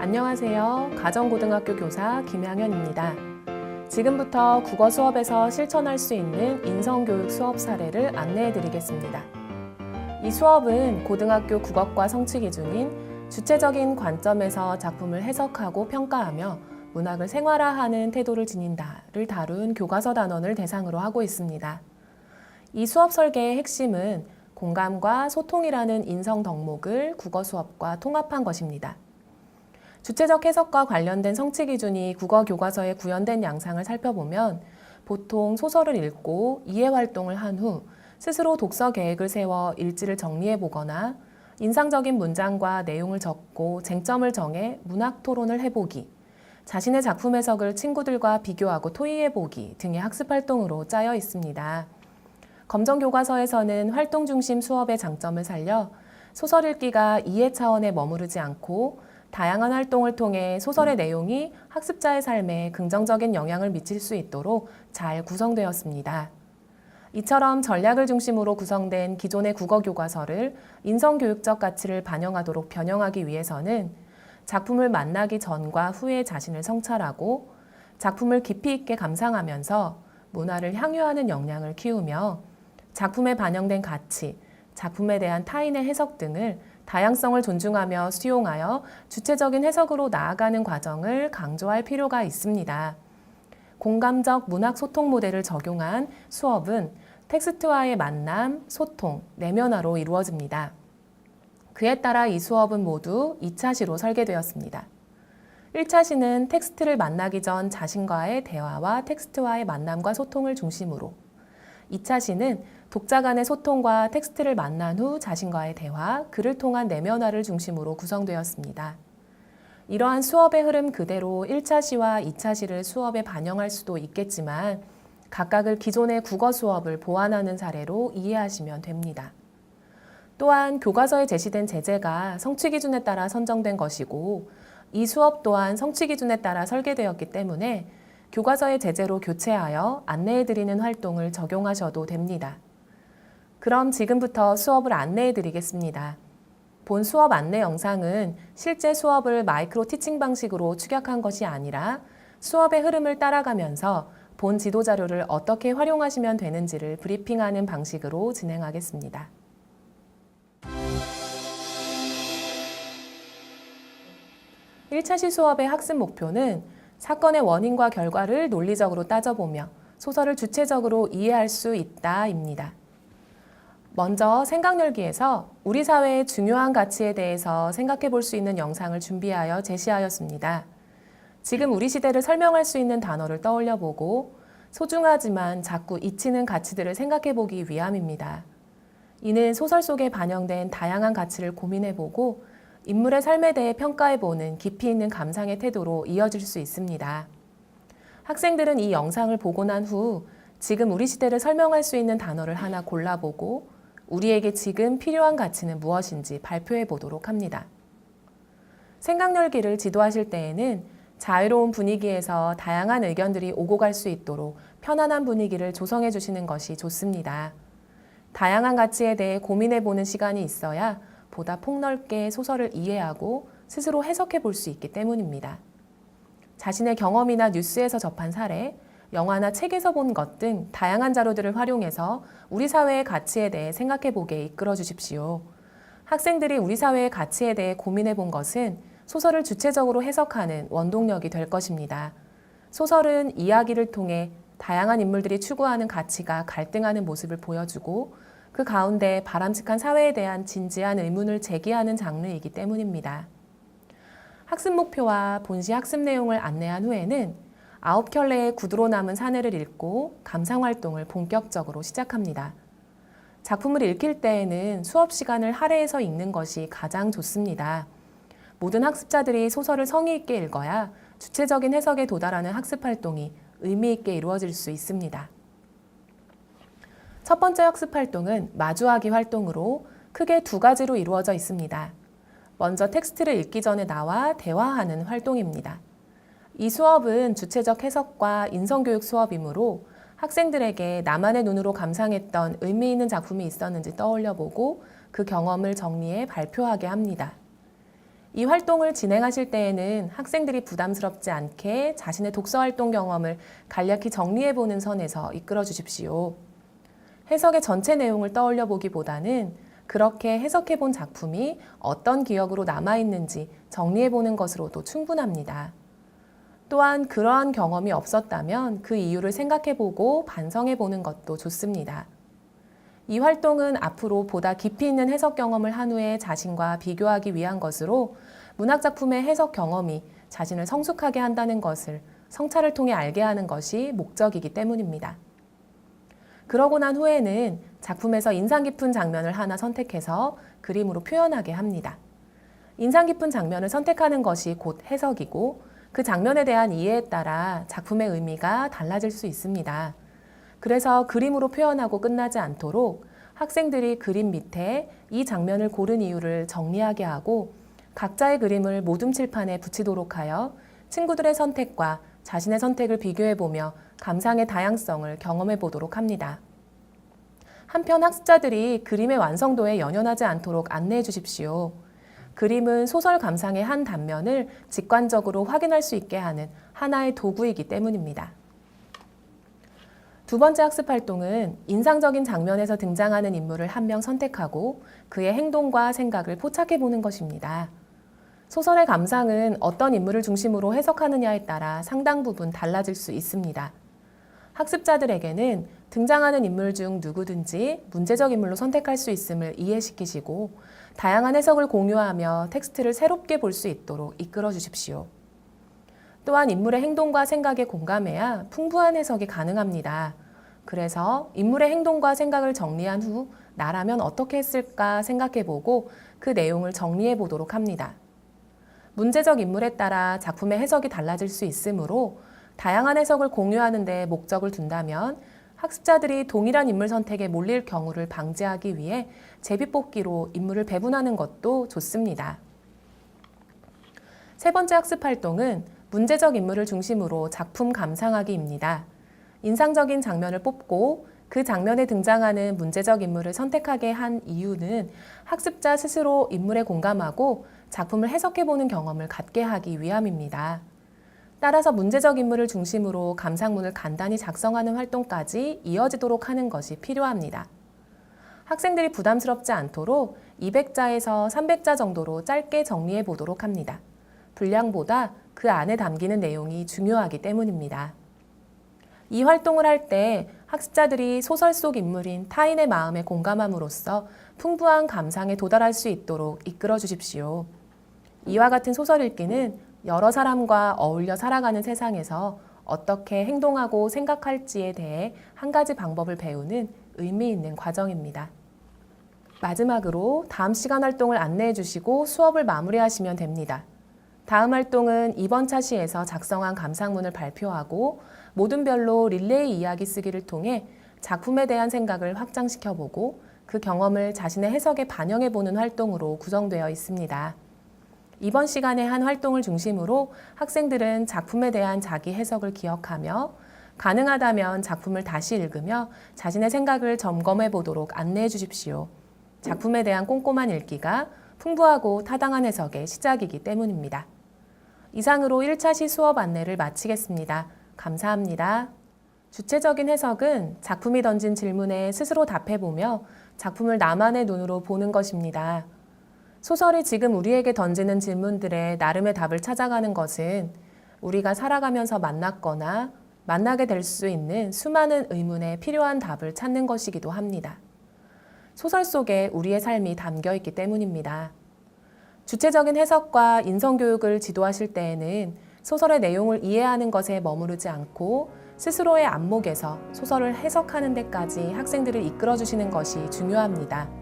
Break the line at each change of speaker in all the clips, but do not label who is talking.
안녕하세요. 가정고등학교 교사 김양현입니다. 지금부터 국어 수업에서 실천할 수 있는 인성교육 수업 사례를 안내해 드리겠습니다. 이 수업은 고등학교 국어과 성취 기준인 주체적인 관점에서 작품을 해석하고 평가하며 문학을 생활화하는 태도를 지닌다를 다룬 교과서 단원을 대상으로 하고 있습니다. 이 수업 설계의 핵심은 공감과 소통이라는 인성 덕목을 국어 수업과 통합한 것입니다. 주체적 해석과 관련된 성취 기준이 국어 교과서에 구현된 양상을 살펴보면 보통 소설을 읽고 이해 활동을 한 후 스스로 독서 계획을 세워 일지를 정리해 보거나 인상적인 문장과 내용을 적고 쟁점을 정해 문학 토론을 해보기, 자신의 작품 해석을 친구들과 비교하고 토의해 보기 등의 학습 활동으로 짜여 있습니다. 검정 교과서에서는 활동 중심 수업의 장점을 살려 소설 읽기가 이해 차원에 머무르지 않고 다양한 활동을 통해 소설의 내용이 학습자의 삶에 긍정적인 영향을 미칠 수 있도록 잘 구성되었습니다. 이처럼 전략을 중심으로 구성된 기존의 국어 교과서를 인성교육적 가치를 반영하도록 변형하기 위해서는 작품을 만나기 전과 후에 자신을 성찰하고 작품을 깊이 있게 감상하면서 문화를 향유하는 역량을 키우며 작품에 반영된 가치, 작품에 대한 타인의 해석 등을 다양성을 존중하며 수용하여 주체적인 해석으로 나아가는 과정을 강조할 필요가 있습니다. 공감적 문학 소통 모델을 적용한 수업은 텍스트와의 만남, 소통, 내면화로 이루어집니다. 그에 따라 이 수업은 모두 2차 시로 설계되었습니다. 1차 시는 텍스트를 만나기 전 자신과의 대화와 텍스트와의 만남과 소통을 중심으로 2차 시는 독자 간의 소통과 텍스트를 만난 후 자신과의 대화, 글을 통한 내면화를 중심으로 구성되었습니다. 이러한 수업의 흐름 그대로 1차 시와 2차 시를 수업에 반영할 수도 있겠지만 각각을 기존의 국어 수업을 보완하는 사례로 이해하시면 됩니다. 또한 교과서에 제시된 제재가 성취 기준에 따라 선정된 것이고 이 수업 또한 성취 기준에 따라 설계되었기 때문에 교과서의 제재로 교체하여 안내해 드리는 활동을 적용하셔도 됩니다. 그럼 지금부터 수업을 안내해 드리겠습니다. 본 수업 안내 영상은 실제 수업을 마이크로 티칭 방식으로 축약한 것이 아니라 수업의 흐름을 따라가면서 본 지도 자료를 어떻게 활용하시면 되는지를 브리핑하는 방식으로 진행하겠습니다. 1차 시 수업의 학습 목표는 사건의 원인과 결과를 논리적으로 따져보며 소설을 주체적으로 이해할 수 있다입니다. 먼저 생각열기에서 우리 사회의 중요한 가치에 대해서 생각해 볼 수 있는 영상을 준비하여 제시하였습니다. 지금 우리 시대를 설명할 수 있는 단어를 떠올려 보고 소중하지만 자꾸 잊히는 가치들을 생각해 보기 위함입니다. 이는 소설 속에 반영된 다양한 가치를 고민해 보고 인물의 삶에 대해 평가해 보는 깊이 있는 감상의 태도로 이어질 수 있습니다. 학생들은 이 영상을 보고 난 후 지금 우리 시대를 설명할 수 있는 단어를 하나 골라보고 우리에게 지금 필요한 가치는 무엇인지 발표해 보도록 합니다. 생각 열기를 지도하실 때에는 자유로운 분위기에서 다양한 의견들이 오고 갈 수 있도록 편안한 분위기를 조성해 주시는 것이 좋습니다. 다양한 가치에 대해 고민해 보는 시간이 있어야 보다 폭넓게 소설을 이해하고 스스로 해석해 볼 수 있기 때문입니다. 자신의 경험이나 뉴스에서 접한 사례, 영화나 책에서 본 것 등 다양한 자료들을 활용해서 우리 사회의 가치에 대해 생각해 보게 이끌어 주십시오. 학생들이 우리 사회의 가치에 대해 고민해 본 것은 소설을 주체적으로 해석하는 원동력이 될 것입니다. 소설은 이야기를 통해 다양한 인물들이 추구하는 가치가 갈등하는 모습을 보여주고 그 가운데 바람직한 사회에 대한 진지한 의문을 제기하는 장르이기 때문입니다. 학습 목표와 본시 학습 내용을 안내한 후에는 아홉 켤레의 구두로 남은 사내를 읽고 감상 활동을 본격적으로 시작합니다. 작품을 읽힐 때에는 수업 시간을 할애해서 읽는 것이 가장 좋습니다. 모든 학습자들이 소설을 성의 있게 읽어야 주체적인 해석에 도달하는 학습 활동이 의미 있게 이루어질 수 있습니다. 첫 번째 학습 활동은 마주하기 활동으로 크게 두 가지로 이루어져 있습니다. 먼저 텍스트를 읽기 전에 나와 대화하는 활동입니다. 이 수업은 주체적 해석과 인성교육 수업이므로 학생들에게 나만의 눈으로 감상했던 의미 있는 작품이 있었는지 떠올려 보고 그 경험을 정리해 발표하게 합니다. 이 활동을 진행하실 때에는 학생들이 부담스럽지 않게 자신의 독서 활동 경험을 간략히 정리해 보는 선에서 이끌어 주십시오. 해석의 전체 내용을 떠올려 보기보다는 그렇게 해석해 본 작품이 어떤 기억으로 남아 있는지 정리해 보는 것으로도 충분합니다. 또한 그러한 경험이 없었다면 그 이유를 생각해 보고 반성해 보는 것도 좋습니다. 이 활동은 앞으로 보다 깊이 있는 해석 경험을 한 후에 자신과 비교하기 위한 것으로 문학작품의 해석 경험이 자신을 성숙하게 한다는 것을 성찰을 통해 알게 하는 것이 목적이기 때문입니다. 그러고 난 후에는 작품에서 인상 깊은 장면을 하나 선택해서 그림으로 표현하게 합니다. 인상 깊은 장면을 선택하는 것이 곧 해석이고 그 장면에 대한 이해에 따라 작품의 의미가 달라질 수 있습니다. 그래서 그림으로 표현하고 끝나지 않도록 학생들이 그림 밑에 이 장면을 고른 이유를 정리하게 하고 각자의 그림을 모둠 칠판에 붙이도록 하여 친구들의 선택과 자신의 선택을 비교해 보며 감상의 다양성을 경험해 보도록 합니다. 한편 학습자들이 그림의 완성도에 연연하지 않도록 안내해 주십시오. 그림은 소설 감상의 한 단면을 직관적으로 확인할 수 있게 하는 하나의 도구이기 때문입니다. 두 번째 학습 활동은 인상적인 장면에서 등장하는 인물을 한 명 선택하고 그의 행동과 생각을 포착해 보는 것입니다. 소설의 감상은 어떤 인물을 중심으로 해석하느냐에 따라 상당 부분 달라질 수 있습니다. 학습자들에게는 등장하는 인물 중 누구든지 문제적 인물로 선택할 수 있음을 이해시키시고 다양한 해석을 공유하며 텍스트를 새롭게 볼 수 있도록 이끌어 주십시오. 또한 인물의 행동과 생각에 공감해야 풍부한 해석이 가능합니다. 그래서 인물의 행동과 생각을 정리한 후 나라면 어떻게 했을까 생각해 보고 그 내용을 정리해 보도록 합니다. 문제적 인물에 따라 작품의 해석이 달라질 수 있으므로 다양한 해석을 공유하는 데 목적을 둔다면 학습자들이 동일한 인물 선택에 몰릴 경우를 방지하기 위해 제비뽑기로 인물을 배분하는 것도 좋습니다. 세 번째 학습 활동은 문제적 인물을 중심으로 작품 감상하기입니다. 인상적인 장면을 뽑고 그 장면에 등장하는 문제적 인물을 선택하게 한 이유는 학습자 스스로 인물에 공감하고 작품을 해석해보는 경험을 갖게 하기 위함입니다. 따라서 문제적 인물을 중심으로 감상문을 간단히 작성하는 활동까지 이어지도록 하는 것이 필요합니다. 학생들이 부담스럽지 않도록 200자에서 300자 정도로 짧게 정리해 보도록 합니다. 분량보다 그 안에 담기는 내용이 중요하기 때문입니다. 이 활동을 할 때 학습자들이 소설 속 인물인 타인의 마음에 공감함으로써 풍부한 감상에 도달할 수 있도록 이끌어 주십시오. 이와 같은 소설 읽기는 여러 사람과 어울려 살아가는 세상에서 어떻게 행동하고 생각할지에 대해 한 가지 방법을 배우는 의미 있는 과정입니다. 마지막으로 다음 시간 활동을 안내해 주시고 수업을 마무리하시면 됩니다. 다음 활동은 이번 차시에서 작성한 감상문을 발표하고 모든 별로 릴레이 이야기 쓰기를 통해 작품에 대한 생각을 확장시켜 보고 그 경험을 자신의 해석에 반영해 보는 활동으로 구성되어 있습니다. 이번 시간에 한 활동을 중심으로 학생들은 작품에 대한 자기 해석을 기억하며 가능하다면 작품을 다시 읽으며 자신의 생각을 점검해 보도록 안내해 주십시오. 작품에 대한 꼼꼼한 읽기가 풍부하고 타당한 해석의 시작이기 때문입니다. 이상으로 1차 시 수업 안내를 마치겠습니다. 감사합니다. 주체적인 해석은 작품이 던진 질문에 스스로 답해보며 작품을 나만의 눈으로 보는 것입니다. 소설이 지금 우리에게 던지는 질문들의 나름의 답을 찾아가는 것은 우리가 살아가면서 만났거나 만나게 될 수 있는 수많은 의문에 필요한 답을 찾는 것이기도 합니다. 소설 속에 우리의 삶이 담겨 있기 때문입니다. 주체적인 해석과 인성교육을 지도하실 때에는 소설의 내용을 이해하는 것에 머무르지 않고 스스로의 안목에서 소설을 해석하는 데까지 학생들을 이끌어 주시는 것이 중요합니다.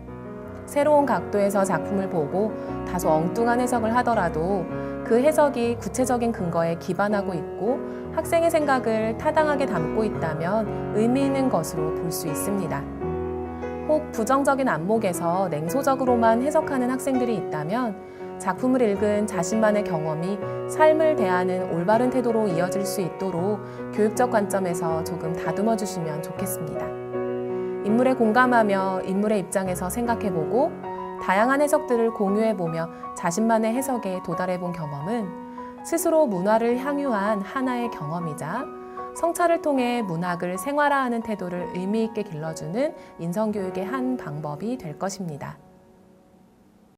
새로운 각도에서 작품을 보고 다소 엉뚱한 해석을 하더라도 그 해석이 구체적인 근거에 기반하고 있고 학생의 생각을 타당하게 담고 있다면 의미 있는 것으로 볼 수 있습니다. 혹 부정적인 안목에서 냉소적으로만 해석하는 학생들이 있다면 작품을 읽은 자신만의 경험이 삶을 대하는 올바른 태도로 이어질 수 있도록 교육적 관점에서 조금 다듬어 주시면 좋겠습니다. 인물에 공감하며 인물의 입장에서 생각해보고 다양한 해석들을 공유해보며 자신만의 해석에 도달해본 경험은 스스로 문화를 향유한 하나의 경험이자 성찰을 통해 문학을 생활화하는 태도를 의미 있게 길러주는 인성교육의 한 방법이 될 것입니다.